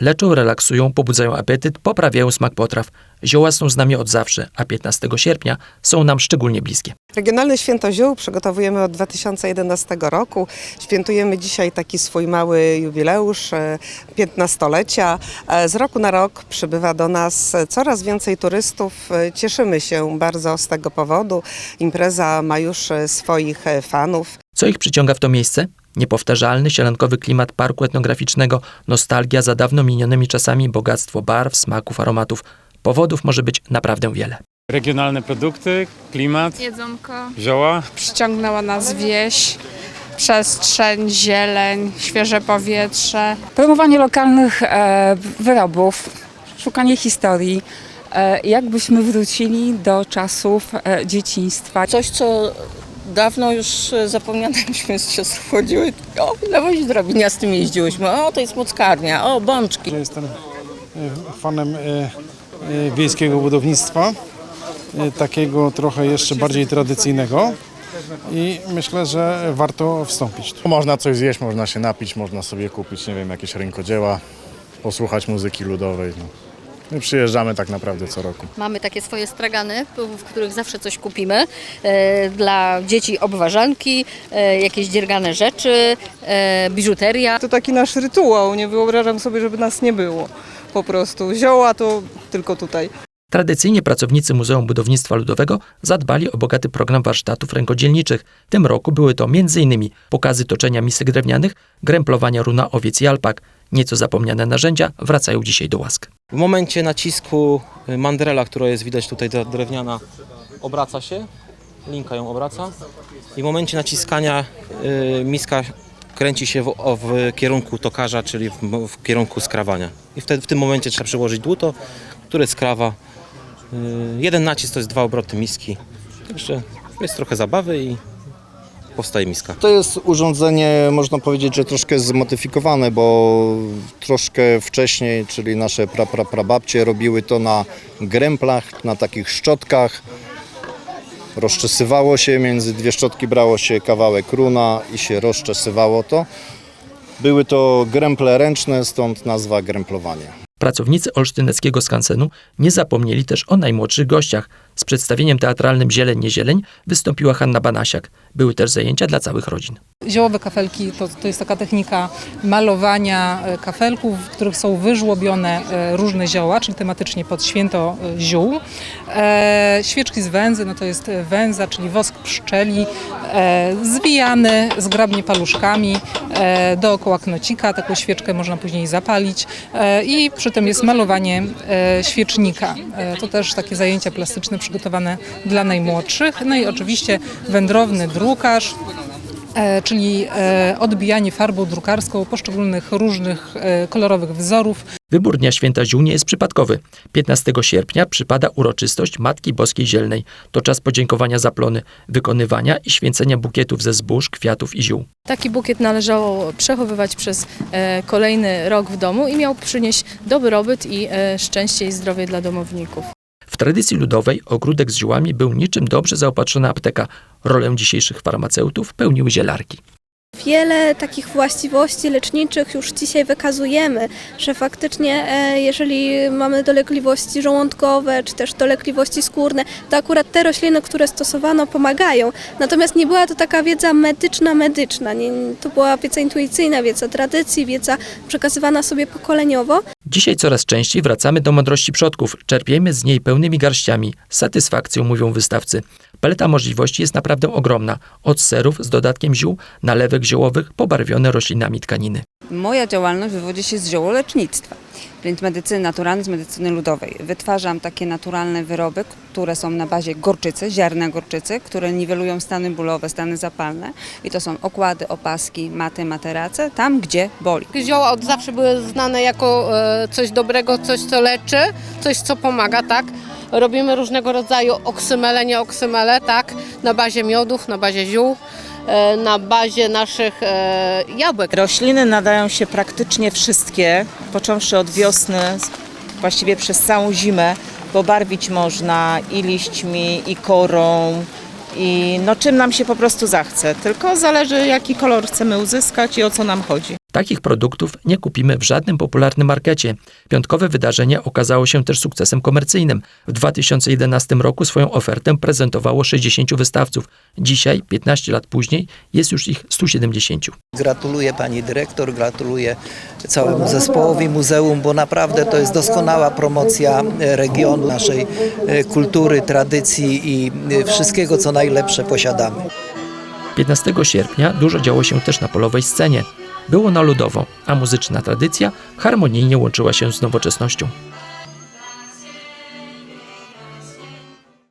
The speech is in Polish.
Leczą, relaksują, pobudzają apetyt, poprawiają smak potraw. Zioła są z nami od zawsze, a 15 sierpnia są nam szczególnie bliskie. Regionalne Święto Ziół przygotowujemy od 2011 roku. Świętujemy dzisiaj taki swój mały jubileusz, e, 15-lecia. E, Z roku na rok przybywa do nas coraz więcej turystów. E, Cieszymy się bardzo z tego powodu. Impreza ma już e, swoich e, fanów. Co ich przyciąga w to miejsce? Niepowtarzalny, sielankowy klimat parku etnograficznego, nostalgia za dawno minionymi czasami, bogactwo barw, smaków, aromatów. Powodów może być naprawdę wiele. Regionalne produkty, klimat, Jedzonko. zioła. Przyciągnęła nas wieś, przestrzeń, zieleń, świeże powietrze. Promowanie lokalnych e, wyrobów, szukanie historii, e, jakbyśmy wrócili do czasów e, dzieciństwa. Coś, co dawno już e, zapomnianyśmy z siostrą chodziły. O, lewość drobiniastym jeździłyśmy. O, to jest mockarnia. O, bączki. że jestem e, fanem e, e, wiejskiego budownictwa, e, takiego trochę jeszcze bardziej tradycyjnego i myślę, że warto wstąpić. Można coś zjeść, można się napić, można sobie kupić, nie wiem, jakieś rękodzieła, posłuchać muzyki ludowej. No. My przyjeżdżamy tak naprawdę co roku. Mamy takie swoje stragany, w których zawsze coś kupimy. E, dla dzieci obwarzanki, e, jakieś dziergane rzeczy, e, biżuteria. To taki nasz rytuał, nie wyobrażam sobie, żeby nas nie było. Po prostu zioła to tylko tutaj. Tradycyjnie pracownicy Muzeum Budownictwa Ludowego zadbali o bogaty program warsztatów rękodzielniczych. W tym roku były to m.in. pokazy toczenia misek drewnianych, gręplowania runa owiec i alpak. Nieco zapomniane narzędzia wracają dzisiaj do łask. W momencie nacisku y, mandrela, która jest widać tutaj ta drewniana, obraca się, linka ją obraca i w momencie naciskania y, miska kręci się w, w kierunku tokarza, czyli w, w kierunku skrawania. I wtedy w tym momencie trzeba przyłożyć dłuto, które skrawa. Y, jeden nacisk to jest dwa obroty miski. Także jest trochę zabawy i powstaje miska. To jest urządzenie, można powiedzieć, że troszkę zmodyfikowane, bo troszkę wcześniej, czyli nasze pra, pra, prababcie robiły to na gręplach, na takich szczotkach. Rozczesywało się, między dwie szczotki brało się kawałek runa i się rozczesywało to. Były to gręple ręczne, stąd nazwa gręplowanie. Pracownicy olsztyneckiego skansenu nie zapomnieli też o najmłodszych gościach. Z przedstawieniem teatralnym Zieleń nie zieleń wystąpiła Hanna Banasiak. Były też zajęcia dla całych rodzin. Ziołowe kafelki to, to jest taka technika malowania e, kafelków, w których są wyżłobione e, różne zioła, czyli tematycznie pod święto e, ziół. E, świeczki z węzy, no to jest węza, czyli wosk pszczeli, e, zwijany zgrabnie paluszkami e, dookoła knocika. Taką świeczkę można później zapalić e, i przy tym jest malowanie e, świecznika. E, to też takie zajęcia plastyczne przygotowane dla najmłodszych. No i oczywiście wędrowny drukarz, e, czyli e, odbijanie farbą drukarską poszczególnych różnych e, kolorowych wzorów. Wybór Dnia Święta Ziół nie jest przypadkowy. 15 sierpnia przypada uroczystość Matki Boskiej Zielnej. To czas podziękowania za plony, wykonywania i święcenia bukietów ze zbóż, kwiatów i ziół. Taki bukiet należało przechowywać przez e, kolejny rok w domu i miał przynieść dobrobyt i e, szczęście i zdrowie dla domowników. Tradycji ludowej ogródek z ziółami był niczym dobrze zaopatrzona apteka. Rolę dzisiejszych farmaceutów pełniły zielarki. Wiele takich właściwości leczniczych już dzisiaj wykazujemy, że faktycznie e, jeżeli mamy dolegliwości żołądkowe czy też dolegliwości skórne, to akurat te rośliny, które stosowano pomagają. Natomiast nie była to taka wiedza medyczna, medyczna. Nie, to była wiedza intuicyjna, wiedza tradycji, wiedza przekazywana sobie pokoleniowo. Dzisiaj coraz częściej wracamy do mądrości przodków, czerpiemy z niej pełnymi garściami. Satysfakcją mówią wystawcy. Paleta możliwości jest naprawdę ogromna. Od serów z dodatkiem ziół, nalewek ziołowych, pobarwione roślinami tkaniny. Moja działalność wywodzi się z ziołolecznictwa, więc medycyny naturalnej, z medycyny ludowej. Wytwarzam takie naturalne wyroby, które są na bazie gorczycy, ziarna gorczycy, które niwelują stany bólowe, stany zapalne. I to są okłady, opaski, maty, materace, tam gdzie boli. Zioła od zawsze były znane jako e, coś dobrego, coś co leczy, coś co pomaga, tak? Robimy różnego rodzaju oksymele, nie oksymele, tak? Na bazie miodów, na bazie ziół, e, na bazie naszych e, jabłek. Rośliny nadają się praktycznie wszystkie, począwszy od wiosny, właściwie przez całą zimę, pobarwić można i liśćmi, i korą, i no czym nam się po prostu zachce. Tylko zależy jaki kolor chcemy uzyskać i o co nam chodzi. Takich produktów nie kupimy w żadnym popularnym markecie. Piątkowe wydarzenie okazało się też sukcesem komercyjnym. W 2011 roku swoją ofertę prezentowało 60 wystawców. Dzisiaj, 15 lat później, jest już ich 170. Gratuluję pani dyrektor, gratuluję całemu zespołowi muzeum, bo naprawdę to jest doskonała promocja e, regionu, naszej e, kultury, tradycji i e, wszystkiego, co najlepsze posiadamy. 15 sierpnia dużo działo się też na polowej scenie. Było na ludowo, a muzyczna tradycja harmonijnie łączyła się z nowoczesnością.